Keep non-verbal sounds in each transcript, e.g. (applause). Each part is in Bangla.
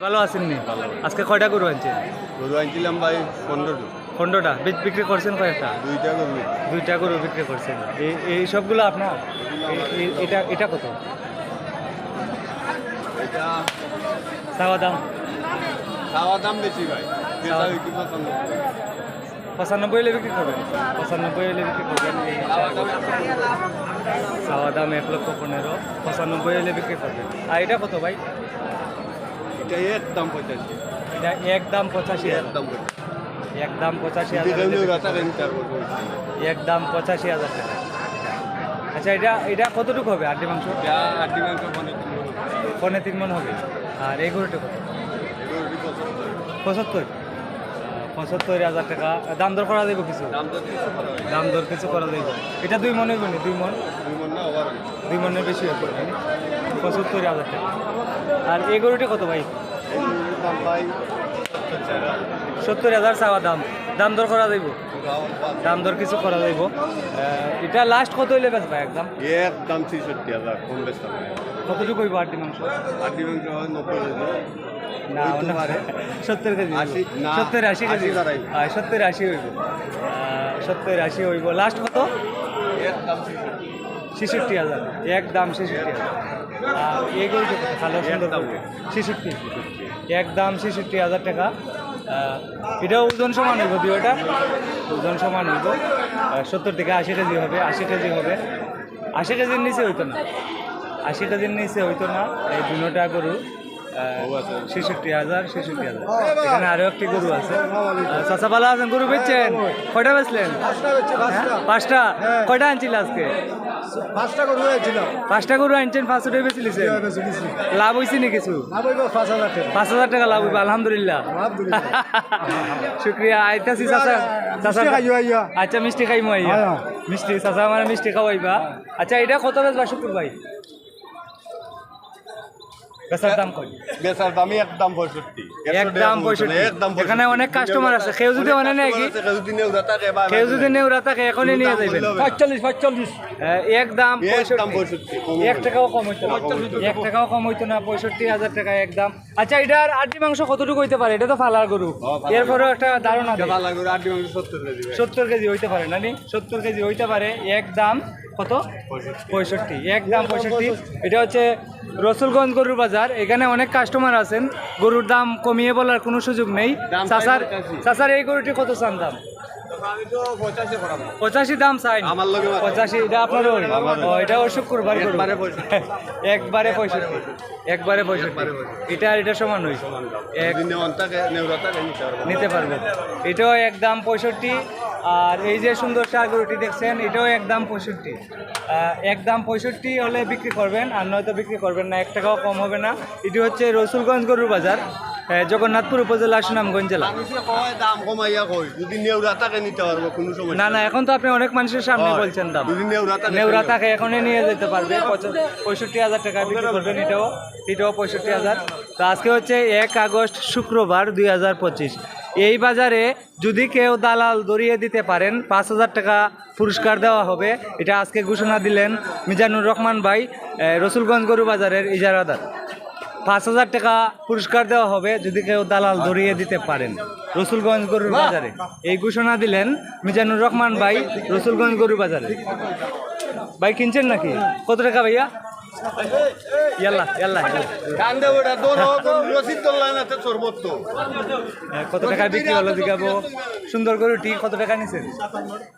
ভালো আসেননি আজকে কয়টা গরু আনছেন? গরু আনছিলাম ভাই পনেরোটো। পনেরোটা। বিক্রি করছেন কয়েকটা দুইটা গরু। দুইটা গরু বিক্রি করছেন। এই সবগুলো আপনার? এটা এটা কত? এটা চাওয়া দাম? খাওয়া দাম বেশি ভাই। পঁচানব্বই। হলে বিক্রি করবেন? পঁচানব্বই হলে বিক্রি করবেন। চাওয়া দাম এক লক্ষ পনেরো। পঁচানব্বই হলে বিক্রি করবেন। আর এটা কত ভাই? এটা একদম পঁচাশি। এটা এক দাম পঁচাশি হাজার। একদম পঁচাশি। এক দাম পঁচাশি হাজার টাকা। আচ্ছা এটা এটা কতটুকু হবে? আটটি মাংস? আটটি মাংস পনেরো তিন মন হবে। আর এই গরুটা কত পঁচাত্তর। পঁচাত্তর হাজার টাকা। দাম দর করা যাবে কিছু? দাম দর কিছু করা যাবে এটা দুই মনে হইব দুই মন? দুই মন মনের বেশি হবে পঁচাত্তর হাজার টাকা। আর এই গরুটা কত ভাই? দাম সত্তর হাজার চাওয়া দাম। দাম দর করা যাইব? দাম দর কিছু করা যাইব। এটা লাস্ট কত হইলে বেচবা একদম? একদম ছেষট্টি হাজার কম বেশ কতটুকু হইব আটটি মাংস? আটি মাংস নব্বই না। সত্তর কেজি আশি, সত্তর আশি কেজি। সত্তর আশি হইব। আহ, সত্তর আশি হইব। লাস্ট কত? একদম ছেষট্টি হাজার। একদম ছেষট্টি হাজার। আর ভালো সুন্দর। ছেষট্টি। ছেষট্টি হাজার টাকা। এটা ওজন সমান হইব দুইটা ওজন সমান হইব। সত্তর থেকে আশি কেজি হবে আশি কেজি হবে। আশি কেজির নিচে হইতো না। আশি কেজির নিচে হইতো না। এই দুটা গরু। ছেষট্টি হাজার ছেষট্টি হাজার। এখানে আরও একটি গরু আছে। চাচা ভালো আছেন? গরু বেচছেন? কয়টা বেচলেন? পাঁচটা কয়টা আনছিল আজকে? পাঁচটা গরু হয়েছিল পাঁচটা গরু আনছেন পাঁচশোটাই বেশি লাভ হয়েছে নি কিছু? পাঁচ হাজার টাকা। লাভ হইবে আলহামদুলিল্লাহ। আলহামদুলিল্লাহ। (laughs) শুক্রিয়া আইতাছি চাচা। চাচা। আচ্ছা মিষ্টি খাইমু আইয়া মিষ্টি চাচা আমার মিষ্টি খাওয়াইবা। আচ্ছা এটা কত বেচবা শুক্র ভাই? বেচার দাম কই? বেচার দামই একদম পঁয়ষট্টি। একদম পঁয়ষট্টি। একদম এখানে অনেক কাস্টমার আছে কেউ যদি অনে নেয় কি? কেউ যদি নেউরা থাকে বা কেউ যদি নেউরা থাকে এখনই নিয়ে যাইবেন পঁয়তাল্লিশ পঁয়তাল্লিশ। একদম একদম পঁয়ষট্টি। পঁয়ষট্টি এক টাকাও কম হইতো এক টাকাও কম হইতো না পঁয়ষট্টি হাজার টাকা একদম আচ্ছা এটার আটটি মাংস কতটুকু হইতে পারে? এটা তো ফালার গরু। এরপরেও একটা ধারণা সত্তর কেজি হইতে পারে নানি? সত্তর কেজি হইতে পারে একদম কত? পঁয়ষট্টি। একদম পঁয়ষট্টি। এটা হচ্ছে রসুলগঞ্জ গরুর বাজার। এখানে অনেক কাস্টমার আছেন। গরুর দাম কমিয়ে বলার কোনো সুযোগ নেই। দাম চাচার চাচার এই গরুটি কত চান দাম? পঁচাশি দাম চাই। পঁচাশি এটা আপনারও ও এটা ও শুক্রবার একবারে পঁয়ষট্টি। একবারে পঁয়ষট্টি। এটা আর এটা সমান হয়েছে এক নিতে পারব। এটাও একদম পঁয়ষট্টি। আর এই যে সুন্দর সার গরুটি দেখছেন এটাও এক দাম পঁয়ষট্টি। আহ, একদম পঁয়ষট্টি হলে বিক্রি করবেন আর নয়তো বিক্রি করবেন না। এক টাকাও কম হবে না। এটি হচ্ছে রসুলগঞ্জ গরুর বাজার। জগন্নাথপুর উপজেলা সুনামগঞ্জ জেলা? আমি যে কয় দাম কমাইয়া কই যদি নেউরা থাকে নিতে পারব কোনো সমস্যা না না এখন তো আপনি অনেক মানুষের সামনে বলছেন দাম। যদি নেউরা থাকে নেওরা তাকে এখনই নিয়ে যেতে পারবে। পঁয়ষট্টি হাজার টাকা বিক্রি করবেন এটাও। এটাও পঁয়ষট্টি হাজার। তো আজকে হচ্ছে এক আগস্ট শুক্রবার দুই হাজার পঁচিশ। এই বাজারে যদি কেউ দালাল দরিয়ে দিতে পারেন পাঁচ হাজার টাকা পুরস্কার দেওয়া হবে। এটা আজকে ঘোষণা দিলেন মিজানুর রহমান ভাই রসুলগঞ্জ গরু বাজারের ইজারাদার। পাঁচ হাজার টাকা পুরস্কার দেওয়া হবে যদি কেউ দালাল ধরিয়ে দিতে পারেন। রসুলগঞ্জ গরুর বাজারে। এই ঘোষণা দিলেন মিজানুর রহমান ভাই রসুলগঞ্জ গরুর বাজারে। ভাই কিনছেন নাকি? কত টাকা ভাইয়া? ইয়াল্লা ইয়াল্লা। কান্দে ওটা দোন রসিদ তোলা না তো। কত টাকা বিক্রি হলো দেখাবো সুন্দর গরুটি কত টাকা নিছেন?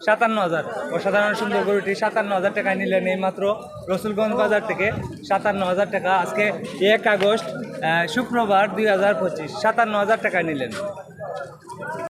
সাতান্ন। হাজার। অসাধারণ সুন্দর গরুটি সাতান্ন হাজার টাকা নিলেন এই মাত্র রসুলগঞ্জ বাজার থেকে। সাতান্ন হাজার টাকা আজকে এক আগস্ট শুক্রবার দুই হাজার পঁচিশ। সাতান্ন হাজার টাকা নিলেন।